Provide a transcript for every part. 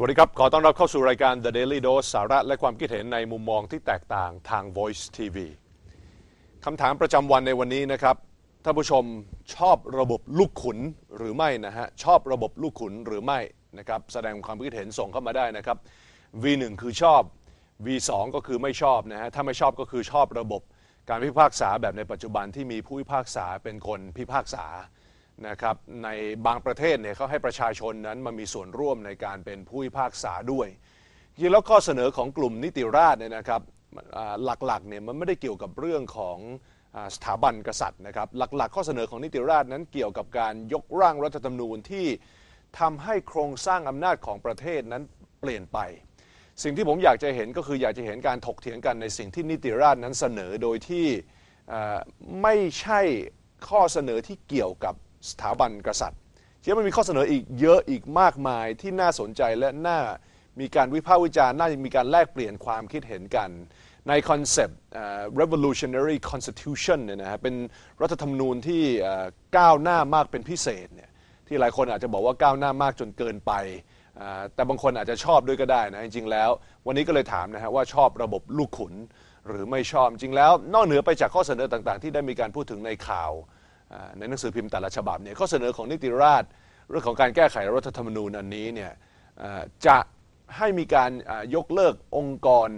สวัสดีครับ ขอต้อนรับเข้าสู่รายการ The Daily Dose สาระและความคิดเห็นในมุมมองที่แตกต่างทาง Voice TV คำถามประจำวันในวันนี้นะครับ ท่านผู้ชมชอบระบบลูกขุนหรือไม่นะฮะ ชอบระบบลูกขุนหรือไม่นะครับ แสดงความคิดเห็นส่งเข้ามาได้นะครับ V1 คือชอบ V2 ก็คือไม่ชอบนะฮะ ถ้าไม่ชอบก็คือชอบระบบการพิพากษาแบบในปัจจุบันที่มีผู้พิพากษาเป็นคนพิพากษา นะครับในบางประเทศเนี่ยเขาให้ประชาชนนั้นมามีส่วนร่วมในการเป็นผู้พิพากษาด้วยจริงแล้วข้อเสนอของกลุ่มนิติราษฎร์เนี่ยนะครับหลักๆเนี่ยมันไม่ได้เกี่ยวกับเรื่องของสถาบันกษัตริย์นะครับหลักๆ ข้อเสนอของนิติราษฎร์นั้นเกี่ยวกับการยกร่างรัฐธรรมนูญที่ทำให้โครงสร้างอำนาจของประเทศนั้นเปลี่ยนไป สิ่งที่ผมอยากจะเห็นก็คืออยากจะเห็นการถกเถียงกันในสิ่งที่นิติราษฎร์นั้นเสนอโดยที่ไม่ใช่ข้อเสนอที่เกี่ยวกับ สถาบันกษัตริย์เชื่อมันมีข้อเสนออีกเยอะอีกมากมายที่น่าสนใจและน่ามีการวิพากษ์วิจารณ์น่าจะมีการแลกเปลี่ยนความคิดเห็นกันในคอนเซปต์ revolutionary constitution เนี่ยนะฮะเป็นรัฐธรรมนูญที่ก้าวหน้ามากเป็นพิเศษเนี่ยที่หลายคนอาจจะบอกว่าก้าวหน้ามากจนเกินไป แต่บางคนอาจจะชอบด้วยก็ได้นะ จริงๆแล้ว วันนี้ก็เลยถามนะฮะว่าชอบระบบลูกขุนหรือไม่ชอบจริงแล้ว นอกเหนือไปจากข้อเสนอต่างๆ ที่ได้มีการพูดถึงในข่าว ในหนังสือพิมพ์แต่ละฉบับเนี่ยข้อเสนอของนิติราษฎร์เรื่องของการแก้ไขรัฐธรรมนูญอันนี้เนี่ยจะให้มีการยกเลิกองค์กร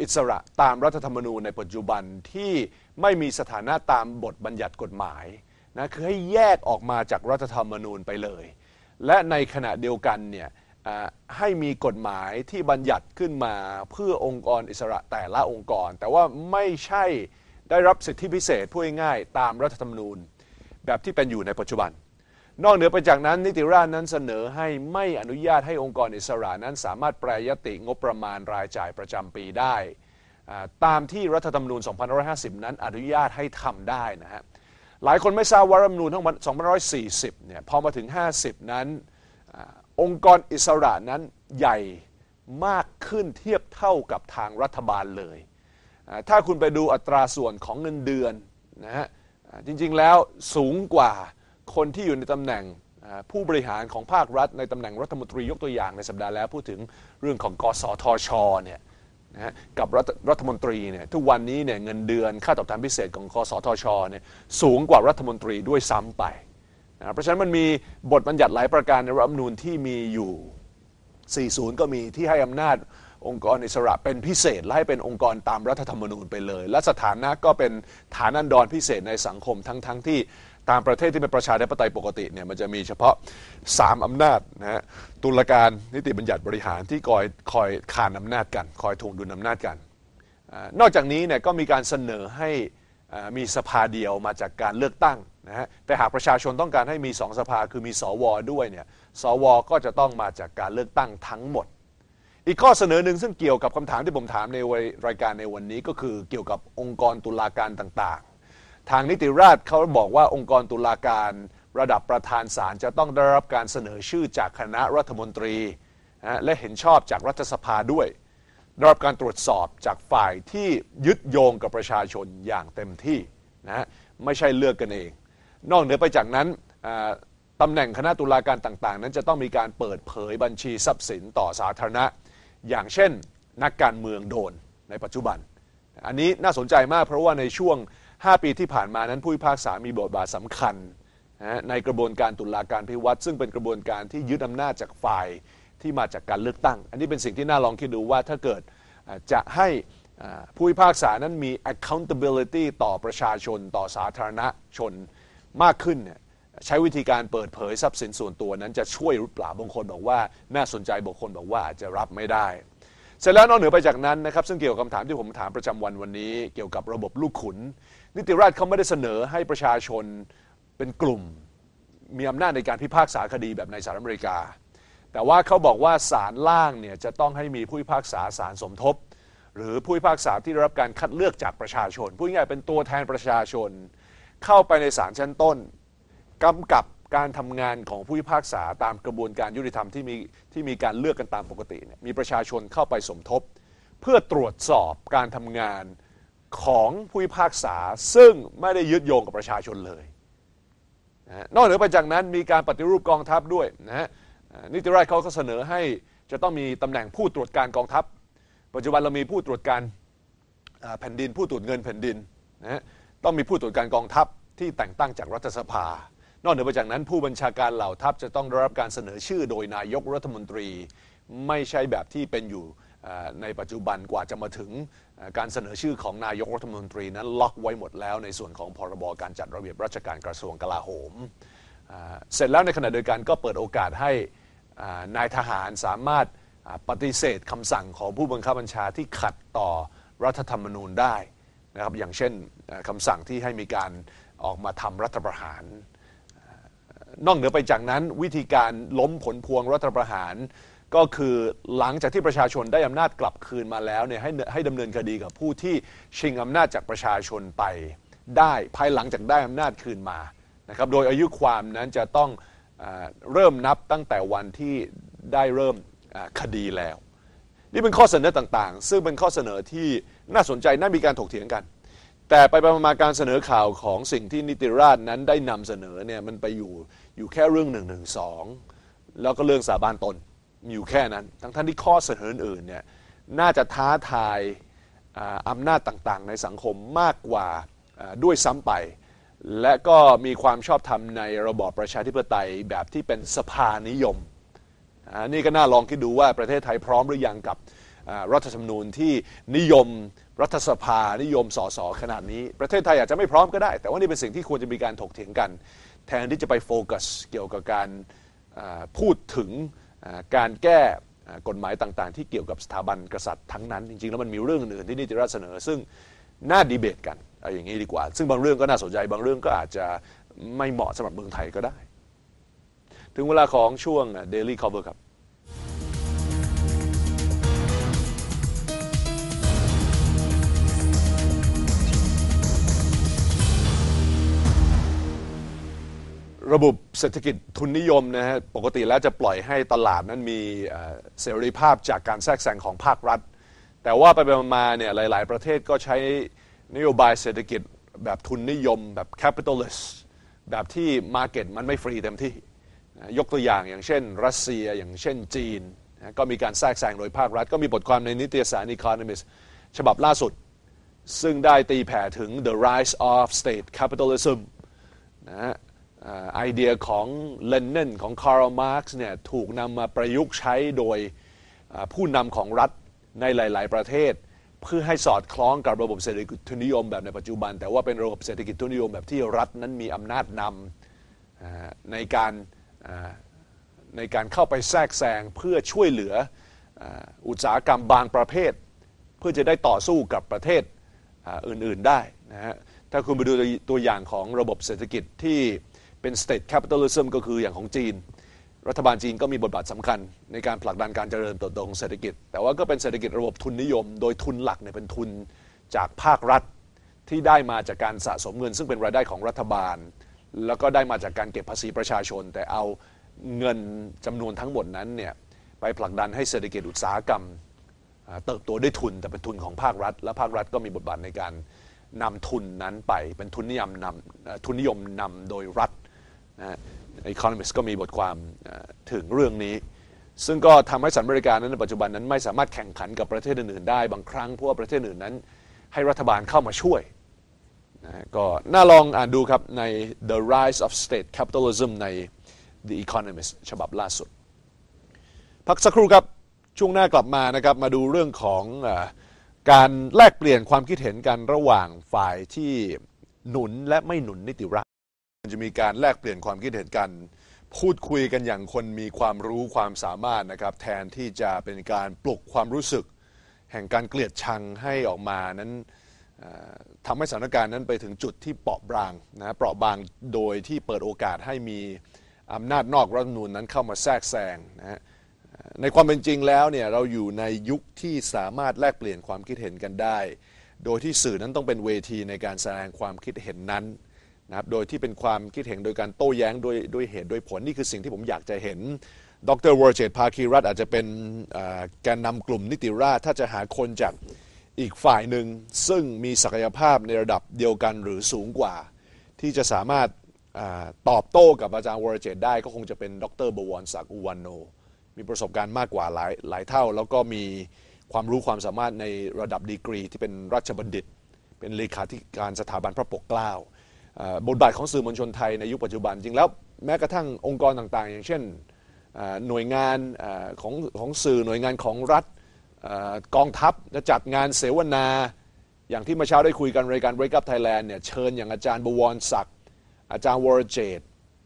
อิสระตามรัฐธรรมนูญในปัจจุบันที่ไม่มีสถานะตามบทบัญญัติกฎหมายนะคือให้แยกออกมาจากรัฐธรรมนูญไปเลย และในขณะเดียวกันเนี่ยให้มีกฎหมายที่บัญญัติขึ้นมาเพื่อองค์กรอิสระแต่ละองค์กร แต่ว่าไม่ใช่ได้รับสิทธิพิเศษพูดง่ายๆตามรัฐธรรมนูญ แบบที่เป็นอยู่ในปัจจุบัน นอกเหนือไปจากนั้นนิติราษฎรนั้นเสนอให้ไม่อนุญาตให้องค์กรอิสระนั้น สามารถแปรยติงบประมาณรายจ่ายประจำปีได้ตามที่รัฐธรรมนูญ 2550 นั้นอนุญาตให้ทำได้นะฮะหลายคนไม่ทราบว่ารัฐธรรมนูญทั้ง2540 เนี่ยพอมาถึง 50 นั้นอองค์กรอิสระนั้นใหญ่มากขึ้นเทียบเท่ากับทางรัฐบาลเลย ถ้าคุณไปดูอัตราส่วนของเงินเดือนนะฮะ จริงๆแล้วสูงกว่าคนที่อยู่ในตำแหน่งผู้บริหารของภาครัฐในตำแหน่งรัฐมนตรียกตัวอย่างในสัปดาห์แล้วพูดถึงเรื่องของกสทชเนี่ยนะฮะกับรัฐรัฐมนตรีเนี่ยทุกวันนี้เนี่ยเงินเดือนค่าตอบแทนพิเศษของกสทชเนี่ยสูงกว่ารัฐมนตรีด้วยซ้ำไปนะเพราะฉะนั้นมันมีบทบัญญัติหลายประการในรัฐธรรมนูญที่มีอยู่ 40 ก็มีที่ให้อำนาจ องค์กรอิสระเป็นพิเศษ และให้เป็นองค์กรตามรัฐธรรมนูญไปเลย และสถานะก็เป็นฐานันดรพิเศษในสังคมทั้งๆทที่ตามประเทศที่เป็นประชาธิปไตยปกติเนี่ยมันจะมีเฉพาะ 3 อำนาจนะฮะตุลาการนิติบัญญัติบริหารที่คอยคอยขานอำนาจกัน คอยถ่วงดุลอำนาจกันอนอกจากนี้เนี่ยก็มีการเสนอให้มีสภาเดียวมาจากการเลือกตั้งนะฮะแต่หากประชาชนต้องการให้มีสองสภาคือมีสวด้วยเนี่ยสวก็จะต้องมาจากการเลือกตั้งทั้งหมด อีกข้อเสนอหนึ่งซึ่งเกี่ยวกับคำถามที่ผมถามในรายการในวันนี้ก็คือเกี่ยวกับองค์กรตุลาการต่างๆ ทางนิติราษฎร์เขาบอกว่าองค์กรตุลาการระดับประธานศาลจะต้องได้รับการเสนอชื่อจากคณะรัฐมนตรีนะและเห็นชอบจากรัฐสภาด้วยได้รับการตรวจสอบจากฝ่ายที่ยึดโยงกับประชาชนอย่างเต็มที่นะไม่ใช่เลือกกันเอง นอกเหนือไปจากนั้นตำแหน่งคณะตุลาการต่าง ๆ นั้นจะต้องมีการเปิดเผยบัญชีทรัพย์สินต่อสาธารณะ อย่างเช่นนักการเมืองโดนในปัจจุบัน อันนี้น่าสนใจมากเพราะว่าในช่วง 5 ปีที่ผ่านมานั้นผู้พิพากษามีบทบาทสำคัญนะในกระบวนการตุลาการพิวัตรซึ่งเป็นกระบวนการที่ยึดอำนาจจากฝ่ายที่มาจากการเลือกตั้ง อันนี้เป็นสิ่งที่น่าลองคิดดูว่าถ้าเกิดจะให้ผู้พิพากษานั้นมี accountability ต่อประชาชนต่อสาธารณชนมากขึ้นเนี่ย ใช้วิธีการเปิดเผยทรัพย์สินส่วนตัวนั้นจะช่วยหรือเปล่าบางคนบอกว่าน่าสนใจบางคนบอกว่าอาจจะรับไม่ได้ เสร็จแล้วนอกเหนือไปจากนั้นนะครับซึ่งเกี่ยวกับคำถามที่ผมถามประจำวันวันนี้ เกี่ยวกับระบบลูกขุน นิติราษฎร์เขาไม่ได้เสนอให้ประชาชนเป็นกลุ่ม มีอำนาจในการพิพากษาคดีแบบในสหรัฐอเมริกา แต่ว่าเขาบอกว่าศาลล่างเนี่ยจะต้องให้มีผู้พิพากษาศาลสมทบ หรือผู้พิพากษาที่ได้รับการคัดเลือกจากประชาชนพูดง่ายๆเป็นตัวแทนประชาชน เข้าไปในศาลชั้นต้น กำกับการทำงานของผู้พิพากษาตามกระบวนการยุติธรรมที่มีที่มีการเลือกกันตามปกติเนี่ยมีประชาชนเข้าไปสมทบ เพื่อตรวจสอบการทำงานของผู้พิพากษาซึ่งไม่ได้ยึดโยงกับประชาชนเลยนะนอกเหนือไปจากนั้นมีการปฏิรูปกองทัพด้วยนะฮะนิติราษฎร์เขาก็เสนอให้จะต้องมีตำแหน่งผู้ตรวจการกองทัพ ปัจจุบันเรามีผู้ตรวจการแผ่นดิน ผู้ตรวจเงินแผ่นดินนะฮะต้องมีผู้ตรวจการกองทัพที่แต่งตั้งจากรัฐสภา นอกเหนือไปจากนั้นผู้บัญชาการเหล่าทัพจะต้องได้รับการเสนอชื่อโดยนายกรัฐมนตรี ไม่ใช่แบบที่เป็นอยู่ในปัจจุบันกว่าจะมาถึงการเสนอชื่อของนายกรัฐมนตรีนั้นล็อกไว้หมดแล้วในส่วนของพรบการจัดระเบียบราชการกระทรวงกลาโหม เสร็จแล้วในขณะเดียวกันก็เปิดโอกาสให้นายทหารสามารถปฏิเสธคำสั่งของผู้บังคับบัญชาที่ขัดต่อรัฐธรรมนูญได้นะครับอย่างเช่นคำสั่งที่ให้มีการออกมาทำรัฐประหาร นอกเหนือไปจากนั้นวิธีการล้มผลพวงรัฐประหาร ก็คือหลังจากที่ประชาชนได้อำนาจกลับคืนมาแล้วเนี่ยให้ให้ดำเนินคดีกับผู้ที่ชิงอำนาจจากประชาชนไปได้ภายหลังจากได้อำนาจคืนมานะครับโดยอายุความนั้นจะต้องอเริ่มนับตั้งแต่วันที่ได้เริ่มคดีแล้ว นี่เป็นข้อเสนอต่างๆ ซึ่งเป็นข้อเสนอที่น่าสนใจน่ามีการถกเถียงกัน แต่ไปประมาณการเสนอข่าวของสิ่งที่นิติราชนั้นได้นำเสนอเนี่ยมันไปอยู่อยู่แค่เรื่องหนึ่งหนึ่งสองแล้วก็เรื่องสาบานตนอยู่แค่นั้น ทั้งท่านที่ข้อเสนออื่นเนี่ยน่าจะท้าทายอำนาจต่างๆ ในสังคมมากกว่าด้วยซ้ำไป และก็มีความชอบธรรมในระบอบประชาธิปไตยแบบที่เป็นสภานิยมนี่ก็น่าลองคิดดูว่าประเทศไทยพร้อมหรือยังกับ รัฐธรรมนูญที่นิยมรัฐสภานิยมสสขนาดนี้ ประเทศไทยอาจจะไม่พร้อมก็ได้ แต่ว่านี่เป็นสิ่งที่ควรจะมีการถกเถียงกัน แทนที่จะไปโฟกัสเกี่ยวกับการพูดถึงการแก้กฎหมายต่างๆ ที่เกี่ยวกับสถาบันกษัตริย์ทั้งนั้น จริงๆ แล้วมันมีเรื่องอื่นที่นิติรัฐเสนอ ซึ่งน่าดีเบตกันเอาอย่างนี้ดีกว่า ซึ่งบางเรื่องก็น่าสนใจบางเรื่องก็อาจจะไม่เหมาะสำหรับเมืองไทยก็ได้ ถึงเวลาของช่วง Daily Cover ครับ ระบบเศรษฐกิจทุนนิยมนะฮะปกติแล้วจะปล่อยให้ตลาดนั้นมีเสรีภาพจากการแทรกแซงของภาครัฐ แต่ว่าไปมาเนี่ยหลาย ๆ ประเทศก็ใช้นโยบายเศรษฐกิจแบบทุนนิยมแบบ capitalist แบบที่มาร์เก็ตมันไม่ฟรีเต็มที่ ยกตัวอย่างอย่างเช่น รัสเซียอย่างเช่นจีน ก็มีการแทรกแซงโดยภาครัฐ ก็มีบทความในนิตยสาร Economist ฉบับล่าสุด ซึ่งได้ตีแผ่ถึง the rise of state capitalism นะ ไอเดียของเลนเนนของคาร์ลมาร์กซ์เนี่ยถูกนำมาประยุกต์ใช้โดยผู้นำของรัฐในหลาย ๆ ประเทศ เพื่อให้สอดคล้องกับระบบเศรษฐกิจทุนนิยมแบบในปัจจุบัน แต่ว่าเป็นระบบเศรษฐกิจทุนนิยมแบบที่รัฐนั้นมีอำนาจนำในการในการเข้าไปแทรกแซงเพื่อช่วยเหลืออุตสาหกรรมบางประเภท เพื่อจะได้ต่อสู้กับประเทศอื่น ๆ ได้นะฮะถ้าคุณไปดูตัวอย่างของระบบเศรษฐกิจที่ เป็น state capitalism ก็คืออย่างของจีน รัฐบาลจีนก็มีบทบาทสำคัญ ในการผลักดันการเจริญเติบโตของเศรษฐกิจ แต่ว่าก็เป็นเศรษฐกิจระบบทุนนิยม โดยทุนหลักเนี่ยเป็นทุนจากภาครัฐที่ได้มาจากการสะสมเงิน ซึ่งเป็นรายได้ของรัฐบาล แล้วก็ได้มาจากการเก็บภาษีประชาชน แต่เอาเงินจำนวนทั้งหมดนั้นเนี่ยไปผลักดันให้เศรษฐกิจอุตสาหกรรมเติบโตด้วยทุนแต่เป็นทุนของภาครัฐ และภาครัฐก็มีบทบาทในการนำทุนนั้นไปเป็นทุนนิยมนำทุนนิยมนำโดยรัฐ นะ Economist ก็มีบทความถึงเรื่องนี้ ซึ่งก็ทำให้สหรัฐอเมริการนั้นในปัจจุบันนั้นไม่สามารถแข่งขันกับประเทศอื่นๆได้บางครั้งเพราะว่าประเทศอื่นนั้น ให้รัฐบาลเข้ามาช่วยนะก็น่าลองอ่านดูครับใน The Rise of State Capitalism ใน The Economist ฉบับล่าสุด พักสักครู่ครับ ช่วงหน้ากลับมานะครับ มาดูเรื่องของอการแลกเปลี่ยนความคิดเห็นกันระหว่างฝ่ายที่หนุนและไม่หนุนนิติรัฐ จะมีการแลกเปลี่ยนความคิดเห็นกัน พูดคุยกันอย่างคนมีความรู้ความสามารถนะครับ แทนที่จะเป็นการปลุกความรู้สึก แห่งการเกลียดชังให้ออกมานั้นทำให้สถานการณ์นั้นไปถึงจุดที่เปราะบางนะเปราะบางโดยที่เปิดโอกาสให้มีอำนาจนอกรัฐธรรมนูญนั้นเข้ามาแทรกแซงนะในความเป็นจริงแล้วเนี่ยเราอยู่ในยุคที่สามารถแลกเปลี่ยนความคิดเห็นกันได้ โดยที่สื่อนั้นต้องเป็นเวทีในการแสดงความคิดเห็นนั้น นะครับโดยที่เป็นความคิดเห็นโดยการโต้แย้งด้วยด้วยเหตุด้วยผลนี่คือสิ่งที่ผมอยากจะเห็น ดรวอร์เจตภาคีรัฐอาจจะเป็นแกนนำกลุ่มนิติราษถ้าจะหาคนจากอีกฝ่ายหนึ่งซึ่งมีศักยภาพในระดับเดียวกันหรือสูงกว่า ที่จะสามารถตอบโต้กับอาจารย์วอร์เจตได้ก็คงจะเป็นดรบวรศักดิ์อุวันโน มีประสบการณ์มากกว่าหลายหลายเท่า แล้วก็มีความรู้ความสามารถในระดับดีกรีที่เป็นราชบัณฑิต เป็นเลขาธิการสถาบันพระปกเกล้า บทบาทของสื่อมวลชนไทยในยุคปัจจุบัน จริงแล้วแม้กระทั่งองค์กรต่างๆ อย่างเช่นหน่วยงานอของของสื่อหน่วยงานของรัฐอกองทัพจะจัดงานเสวนา อย่างที่เมื่อเช้าได้คุยกันรายการ Break Up Thailand เนี่ยเชิญอย่างอาจารย์บวรศักดิ์อาจารย์วรเจต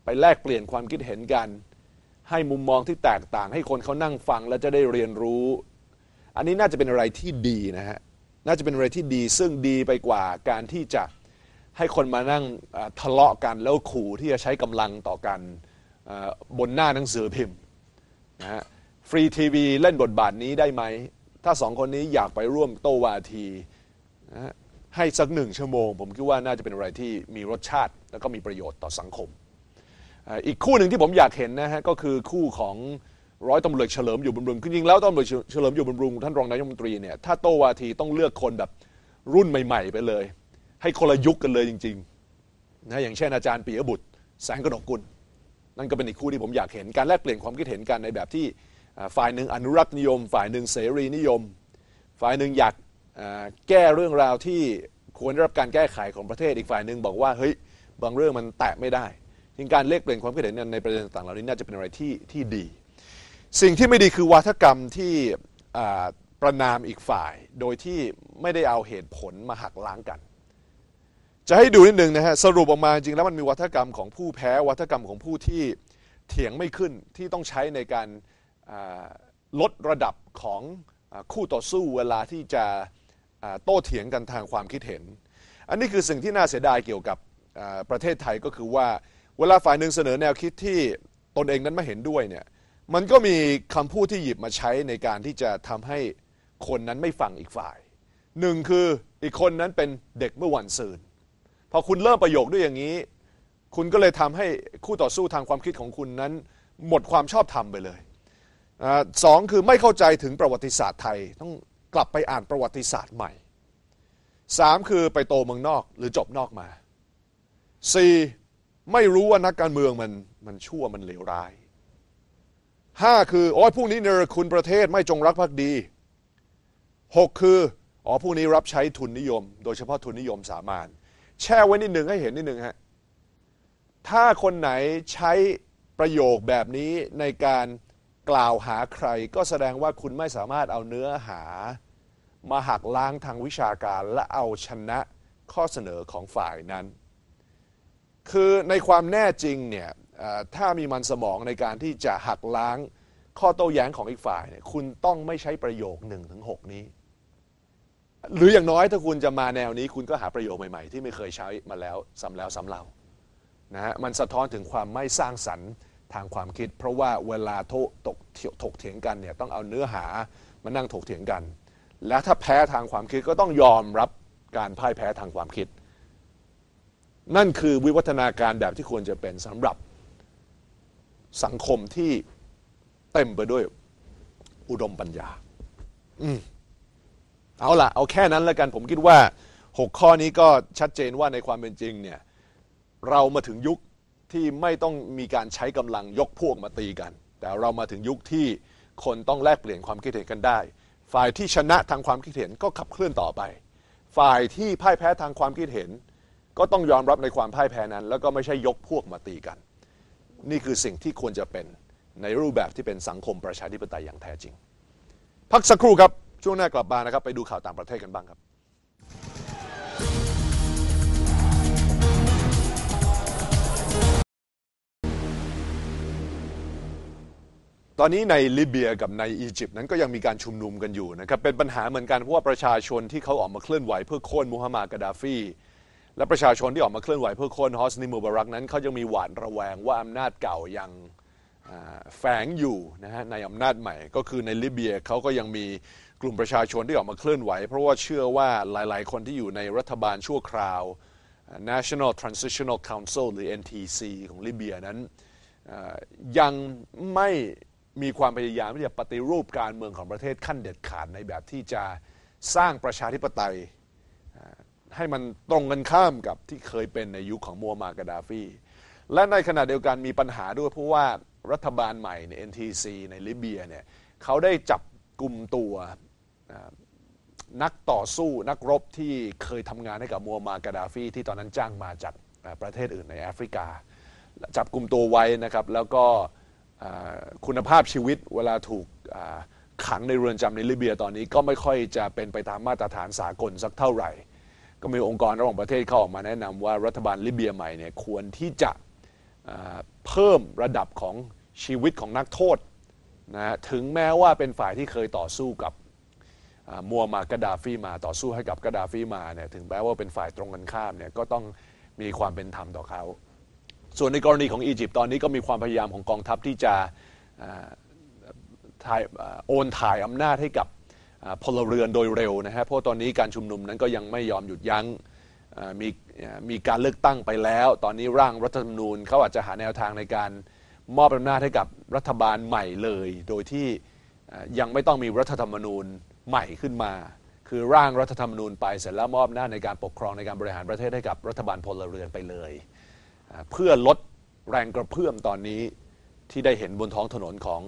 ไปแลกเปลี่ยนความคิดเห็นกัน ให้มุมมองที่แตกต่าง ให้คนเขานั่งฟังแล้วจะได้เรียนรู้ อันนี้น่าจะเป็นอะไรที่ดีนะฮะน่าจะเป็นอะไรที่ดีซึ่งดีไปกว่าการที่จะ ให้คนมานั่งทะเลาะกันแล้วขู่ที่จะใช้กำลังต่อกันบนหน้าหนังสือพิมพ์นะฮะฟรีทีวีเล่นบทบาทนี้ได้ไหม ถ้าสองคนนี้อยากไปร่วมโต้วาทีนะฮะให้สักหนึ่งชั่วโมง ผมคิดว่าน่าจะเป็นอะไรที่มีรสชาติ แล้วก็มีประโยชน์ต่อสังคม อีกคู่หนึ่งที่ผมอยากเห็นนะฮะก็คือคู่ของร้อยตำรวจเฉลิมอยู่บำรุงคือจริงๆแล้วตำรวจเฉลิมอยู่บำรุงท่านรองนายกรัฐมนตรีเนี่ยถ้าโตวาทีต้องเลือกคนแบบรุ่นใหม่ ๆ ไปเลย ให้คนละยุคกันเลยจริงๆนะอย่างเช่นอาจารย์ปียบุตร แสงกนกกุล นั่นก็เป็นอีกคู่ที่ผมอยากเห็นการแลกเปลี่ยนความคิดเห็นกันในแบบที่ฝ่ายหนึ่งอนุรักษ์นิยม ฝ่ายหนึ่งเสรีนิยม ฝ่ายหนึ่งอยากแก้เรื่องราวที่ควรได้รับการแก้ไขของประเทศอีกฝ่ายหนึ่งบอกว่าเฮ้ยบางเรื่องมันแตะไม่ได้จริงการเลกเปลี่ยนความคิดเห็นในประเด็นต่างๆเหล่านี้น่าจะเป็นอะไรที่ที่ดี สิ่งที่ไม่ดีคือวาทกรรมที่ประนามอีกฝ่าย โดยที่ไม่ได้เอาเหตุผลมาหักล้างกัน จะให้ดูนิดนึงนะฮะสรุปออกมาจริงแล้วมันมีวัฒกรรมของผู้แพ้วัฒกรรมของผู้ที่เถียงไม่ขึ้นที่ต้องใช้ในการลดระดับของอคู่ต่อสู้เวลาที่จะโต้เถียงกันทางความคิดเห็น อันนี้คือสิ่งที่น่าเสียดายเกี่ยวกับประเทศไทยก็คือว่าเวลาฝ่ายหนึ่งเสนอแนวคิดที่ตนเองนั้นไม่เห็นด้วยเนี่ยมันก็มีคำพูดที่หยิบมาใช้ในการที่จะทำให้คนนั้นไม่ฟังอีกฝ่ายหนึ่งคืออีกคนนั้นเป็นเด็กเมื่อวันซืน พอคุณเริ่มประโยคด้วยอย่างนี้ คุณก็เลยทำให้คู่ต่อสู้ทางความคิดของคุณนั้น หมดความชอบธรรมไปเลยอาสองคือไม่เข้าใจถึงประวัติศาสตร์ไทย ต้องกลับไปอ่านประวัติศาสตร์ใหม่สามคือไปโตเมืองนอกหรือจบนอกมาสี่ไม่รู้ว่านักการเมืองมันมันชั่วมันเลวร้ายห้าคือโอ้ยพวกนี้เนรคุณประเทศไม่จงรักภักดีหกคืออ๋อพวกนี้รับใช้ทุนนิยม โดยเฉพาะทุนนิยมสามาน แช่ไว้นิดหนึ่งให้เห็นนิดหนึ่งฮะถ้าคนไหนใช้ประโยคแบบนี้ในการกล่าวหาใคร ก็แสดงว่าคุณไม่สามารถเอาเนื้อหา มาหักล้างทางวิชาการและเอาชนะข้อเสนอของฝ่ายนั้น คือในความแน่จริงเนี่ยถ้ามีมันสมองในการที่จะหักล้างข้อโต้แย้งของอีกฝ่ายเนี่ยคุณต้องไม่ใช้ประโยค1นถึง หรืออย่างน้อยถ้าคุณจะมาแนวนี้ คุณก็หาประโยคใหม่ๆ ที่ไม่เคยใช้มาแล้วซ้ำแล้วซ้ำเล่านะฮะมันสะท้อนถึงความไม่สร้างสรรค์ทางความคิด เพราะว่าเวลาโตตกถกเถียงกันเนี่ยต้องเอาเนื้อหามานั่งถกเถียงกัน และถ้าแพ้ทางความคิดก็ต้องยอมรับการพ่ายแพ้ทางความคิด นั่นคือวิวัฒนาการแบบที่ควรจะเป็นสำหรับสังคมที่เต็มไปด้วยอุดมปัญญา อื เอาละเอาแค่นั้นแล้วกันผมคิดว่า 6 ข้อนี้ก็ชัดเจนว่าในความเป็นจริงเนี่ยเรามาถึงยุคที่ไม่ต้องมีการใช้กำลังยกพวกมาตีกัน แต่เรามาถึงยุคที่คนต้องแลกเปลี่ยนความคิดเห็นกันได้ ฝ่ายที่ชนะทางความคิดเห็นก็ขับเคลื่อนต่อไป ฝ่ายที่พ่ายแพ้ทางความคิดเห็น ก็ต้องยอมรับในความพ่ายแพ้นั้น แล้วก็ไม่ใช่ยกพวกมาตีกัน นี่คือสิ่งที่ควรจะเป็นในรูปแบบที่เป็นสังคมประชาธิปไตยอย่างแท้จริง พักสักครู่ครับ ช่วงหน้ากลับมานะครับ ไปดูข่าวต่างประเทศกันบ้างครับ ตอนนี้ในลิเบียกับในอียิปต์นั้นก็ยังมีการชุมนุมกันอยู่นะครับ เป็นปัญหาเหมือนกันเพราะว่าประชาชนที่เขาออกมาเคลื่อนไหวเพื่อโค่นมูฮัมหมัดกาดาฟีและประชาชนที่ออกมาเคลื่อนไหวเพื่อโค่นฮอสนิมูบารักนั้นเขายังมีหวาดระแวงว่าอำนาจเก่ายังแฝงอยู่นะฮะในอำนาจใหม่ก็คือในลิเบียเขาก็ยังมี กลุ่มประชาชนที่ออกมาเคลื่อนไหว เพราะว่าเชื่อว่าหลายๆ คนที่อยู่ในรัฐบาลชั่วคราว National Transitional Council หรือ NTC ของลิเบียนั้นยังไม่มีความพยายามที่จะปฏิรูปการเมืองของประเทศขั้นเด็ดขาดในแบบที่จะสร้างประชาธิปไตยให้มันตรงกันข้ามกับที่เคยเป็นในยุคของมัวมากาดาฟี และในขณะเดียวกันมีปัญหาด้วยเพราะว่ารัฐบาลใหม่ใน NTC ในลิเบียเนี่ยเขาได้จับกลุ่มตัว นักต่อสู้นักรบที่เคยทำงานให้กับมัวมากาดาฟีที่ตอนนั้นจ้างมาจากประเทศอื่นในแอฟริกา จับกลุ่มตัวไว้นะครับ แล้วก็คุณภาพชีวิตเวลาถูกขังในเรือนจำในลิเบียตอนนี้ก็ไม่ค่อยจะเป็นไปตามมาตรฐานสากลสักเท่าไหร่ ก็มีองค์กรระหว่างประเทศเข้าออกมาแนะนำว่ารัฐบาลลิเบียใหม่เนี่ยควรที่จะเพิ่มระดับของชีวิตของนักโทษนะถึงแม้ว่าเป็นฝ่ายที่เคยต่อสู้กับ มัวมากาดาฟีมาต่อสู้ให้กับกาดาฟีมาเนี่ยถึงแม้ว่าเป็นฝ่ายตรงกันข้ามเนี่ยก็ต้องมีความเป็นธรรมต่อเขา ส่วนในกรณีของอียิปต์ตอนนี้ก็มีความพยายามของกองทัพที่จะโอนถ่ายอำนาจให้กับพลเรือนโดยเร็วนะฮะเพราะตอนนี้การชุมนุมนั้นก็ยังไม่ยอมหยุดยัง้งมีมีการเลือกตั้งไปแล้ว ตอนนี้ร่างรัฐธรรมนูญเขาอาจจะหาแนวทางในการมอบอำนาจให้กับรัฐบาลใหม่เลย โดยที่ยังไม่ต้องมีรัฐธรรมนูญ ใหม่ขึ้นมา คือร่างรัฐธรรมนูญไปเสร็จแล้วมอบอำนาในการปกครองในการบริหารประเทศให้กับรัฐบาลพลเรือนไปเลย เพื่อลดแรงกระเพื่อมตอนนี้ที่ได้เห็นบนท้องถนนของ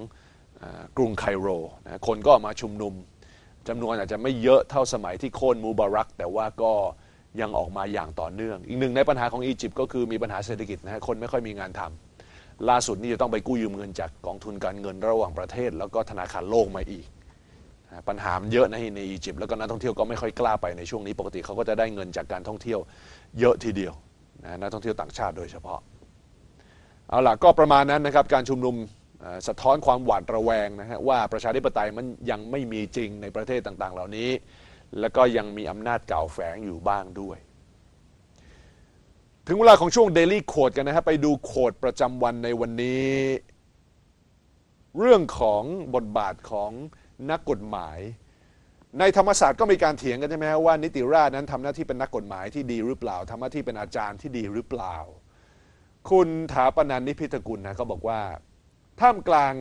กรุงไคโรนะคนก็มาชุมนุมจำนวนอาจจะไม่เยอะเท่าสมัยที่โค่นมูบารัก แต่ว่าก็ยังออกมาอย่างต่อเนื่อง อีกหนึ่งในปัญหาของอียิปต์ก็คือมีปัญหาเศรษฐกิจนะฮะคนไม่ค่อยมีงานทำล่าสุดนี่จะต้องไปกู้ยืมเงินจากกองทุนการเงินระหว่างประเทศ แล้วก็ธนาคารโลกมาอีก ปัญหามันเยอะนะในอียิปต์แล้วก็นักท่องเที่ยวก็ไม่ค่อยกล้าไปในช่วงนี้ ปกติเขาก็จะได้เงินจากการท่องเที่ยวเยอะทีเดียวนะนักท่องเที่ยวต่างชาติโดยเฉพาะเอาล่ะก็ประมาณนั้นนะครับการชุมนุมสะท้อนความหวาดระแวงนะฮะว่าประชาธิปไตยมันยังไม่มีจริงในประเทศต่างๆ เหล่านี้ แล้วก็ยังมีอำนาจเก่าแฝงอยู่บ้างด้วย ถึงเวลาของช่วง Daily q u o กันนะครับไปดูโคดประจำวันในวันนี้ เรื่องของบทบาทของ นักกฎหมาย ในธรรมศาสตร์ก็มีการเถียงกันใช่ไหมว่านิติราษฎร์นั้นทำหน้าที่เป็นนักกฎหมายที่ดีหรือเปล่าทำหน้าที่เป็นอาจารย์ที่ดีหรือเปล่า คุณถาปนันนิพิธกุลนะเขาบอกว่าท่ามกลาง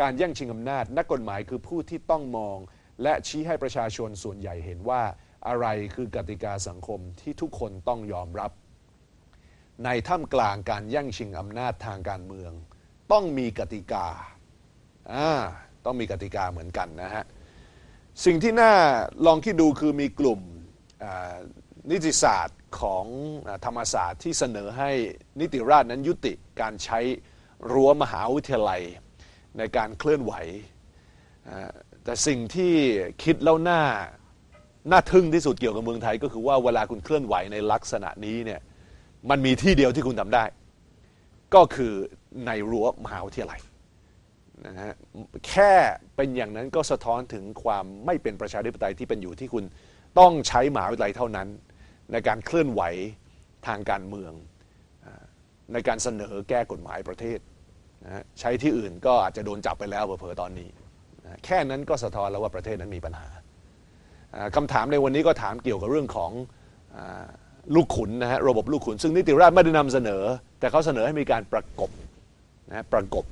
การแย่งชิงอำนาจ นักกฎหมายคือผู้ที่ต้องมอง และชี้ให้ประชาชนส่วนใหญ่เห็นว่าอะไรคือกติกาสังคมที่ทุกคนต้องยอมรับ ในท่ามกลางการแย่งชิงอำนาจทางการเมือง ต้องมีกติกาอ่า ต้องมีกติกาเหมือนกันนะฮะ สิ่งที่น่าลองคิดดูคือมีกลุ่มนิติศาสตร์ของธรรมศาสตร์ที่เสนอให้นิติราษฎร์นั้นยุติการใช้รั้วมหาวิทยาลัยในการเคลื่อนไหว แต่สิ่งที่คิดแล้วน่าน่าทึ่งที่สุดเกี่ยวกับเมืองไทย ก็คือว่าเวลาคุณเคลื่อนไหวในลักษณะนี้เนี่ยมันมีที่เดียวที่คุณทำได้ ก็คือในรั้วมหาวิทยาลัย นะฮะแค่เป็นอย่างนั้นก็สะท้อนถึงความไม่เป็นประชาธิปไตยที่เป็นอยู่ที่คุณต้องใช้หมหาวิทยาลัยเท่านั้น ในการเคลื่อนไหวทางการเมือง ในการเสนอแก้กฎหมายประเทศนะใช้ที่อื่นก็อาจจะโดนจับไปแล้วเผลอๆตอนนี้นะแค่นั้นก็สะท้อนแล้วว่าประเทศนั้นมีปัญหาคำถามในวันนี้ก็ถามเกี่ยวกับเรื่องของลูกขุนนะฮะระบบลูกขุน ซึ่งนิติราชไม่ได้นำเสนอ แต่เขาเสนอให้มีการประกบนะประกบ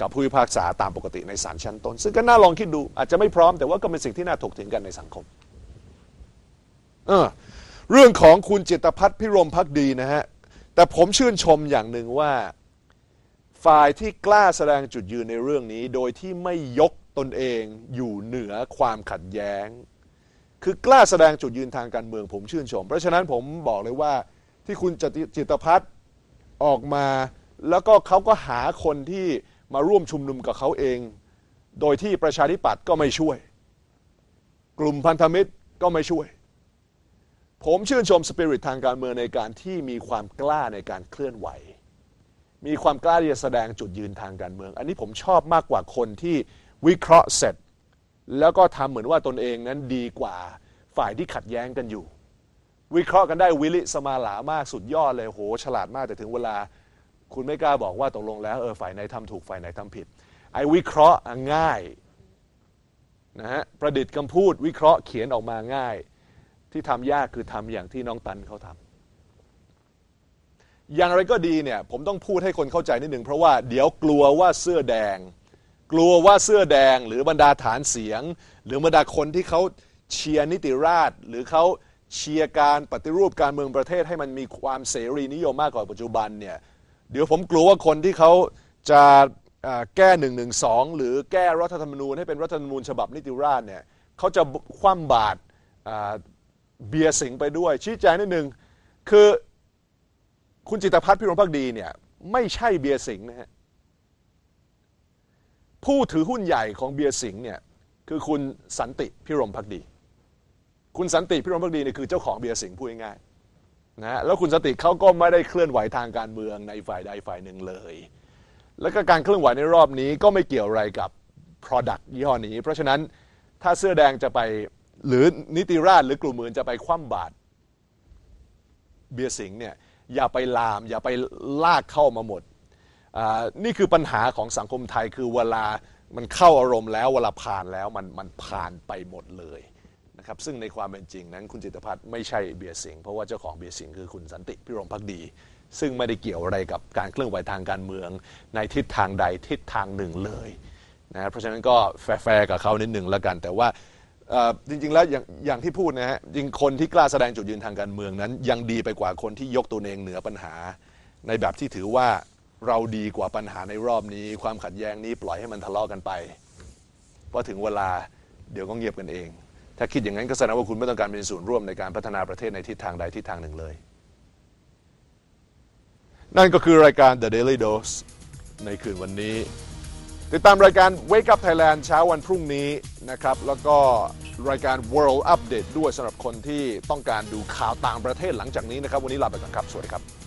กับผู้พิพากษาตามปกติในศาลชั้นต้น ซึ่งก็น่าลองคิดดูอาจจะไม่พร้อมแต่ว่าก็เป็นสิ่งที่น่าถกเถียงกันในสังคมเออเรื่องของคุณจิตพัฒน์พิรมพักดีนะฮะแต่ผมชื่นชมอย่างหนึ่งว่าฝ่ายที่กล้าแสดงจุดยืนในเรื่องนี้ โดยที่ไม่ยกตนเองอยู่เหนือความขัดแย้ง คือกล้าแสดงจุดยืนทางการเมืองผมชื่นชม เพราะฉะนั้นผมบอกเลยว่าที่คุณจิตพัฒน์ออกมา แล้วก็เขาก็หาคนที่ มาร่วมชุมนุมกับเขาเอง โดยที่ประชาธิปัตย์ก็ไม่ช่วย กลุ่มพันธมิตรก็ไม่ช่วย ผมชื่นชมสปิริตทางการเมืองในการที่มีความกล้าในการเคลื่อนไหว มีความกล้าที่จะแสดงจุดยืนทางการเมือง อันนี้ผมชอบมากกว่าคนที่วิเคราะห์เสร็จ แล้วก็ทำเหมือนว่าตนเองนั้นดีกว่าฝ่ายที่ขัดแย้งกันอยู่ วิเคราะห์กันได้วิลิสมาหลามากสุดยอดเลยโห ฉลาดมากแต่ถึงเวลา คุณไม่กล้าบอกว่าตกลงแล้วเออฝ่ายไหนทำถูกฝ่ายไหนทำผิด ไอ้วิเคราะห์ง่ายนะฮะประดิษฐ์คำพูดวิเคราะห์เขียนออกมาง่าย ที่ทำยากคือทำอย่างที่น้องตันเขาทำอย่างไรก็ดีเนี่ย ผมต้องพูดให้คนเข้าใจนิดหนึ่งเพราะว่าเดี๋ยวกลัวว่าเสื้อแดง กลัวว่าเสื้อแดงหรือบรรดาฐานเสียง หรือบรรดาคนที่เขาเชียร์นิติราษฎร์หรือเขาเชียร์การปฏิรูปการเมืองประเทศให้มันมีความเสรีนิยมมากกว่าปัจจุบันเนี่ย เดี๋ยวผมกลัวว่าคนที่เขาจะเอ่อแก้1นึหรือแก้รัฐธรรมนูญให้เป็นรัฐธรรมนูญฉบับนิติราษฎร์เนี่ยเขาจะคว่ำบาตรเบียร์สิงไปด้วย ชี้แจงนิดนึงคือคุณจิตพัฒน์พิรมพักดีเนี่ยไม่ใช่เบียร์สิงนะฮะผู้ถือหุ้นใหญ่ของเบียร์สิงเนี่ยคือคุณสันติพิรมพักดี คุณสันติพิรมพักดีเนี่ยคือเจ้าของเบียร์สิงพูดง่ายๆ นะแล้วคุณสติเขาก็ไม่ได้เคลื่อนไหวทางการเมืองในฝ่ายใดฝ่ายหนึ่งเลย แล้วก็การเคลื่อนไหวในรอบนี้ก็ไม่เกี่ยวอะไรกับ Product ยี่ห้อนี้ เพราะฉะนั้นถ้าเสื้อแดงจะไปหรือนิติราษฎร์หรือกลุ่มอื่นจะไปคว่ำบาตรเบียร์สิงเนี่ยอย่าไปลาม อย่าไปลากเข้ามาหมด นี่คือปัญหาของสังคมไทยคือเวลามันเข้าอารมณ์แล้วเวลาผ่านแล้วมันมันผ่านไปหมดเลย นะครับซึ่งในความเป็นจริงนั้นคุณจิตพัฒน์ไม่ใช่เบียร์สิงห์เพราะว่าเจ้าของเบียร์สิงห์คือคุณสันติพิรมพักดี ซึ่งไม่ได้เกี่ยวอะไรกับการเคลื่อนไหวทางการเมือง ในทิศทางใดทิศทางหนึ่งเลยนะเพราะฉะนั้นก็แฟร์กับเขานิดหนึ่งแล้วกัน แต่ว่าจริงๆแล้วอย่างอย่างที่พูดนะฮะจริงคนที่กล้าแสดงจุดยืนทางการเมืองนั้น ยังดีไปกว่าคนที่ยกตัวเองเหนือปัญหา ในแบบที่ถือว่าเราดีกว่าปัญหาในรอบนี้ ความขัดแย้งนี้ปล่อยให้มันทะเลาะกันไปพอถึงเวลาเดี๋ยวก็เงียบกันเอง ถ้าคิดอย่างนั้นก็แสดงว่าคุณไม่ต้องการเป็นส่วนร่วมในการพัฒนาประเทศในทิศทางใดทิศทางหนึ่งเลย นั่นก็คือรายการ The Daily Dose ในคืนวันนี้ ติดตามรายการ Wake Up Thailand เช้าวันพรุ่งนี้นะครับ แล้วก็รายการ World Update ด้วยสำหรับคนที่ต้องการดูข่าวต่างประเทศหลังจากนี้นะครับ วันนี้ลาไปก่อนครับ สวัสดีครับ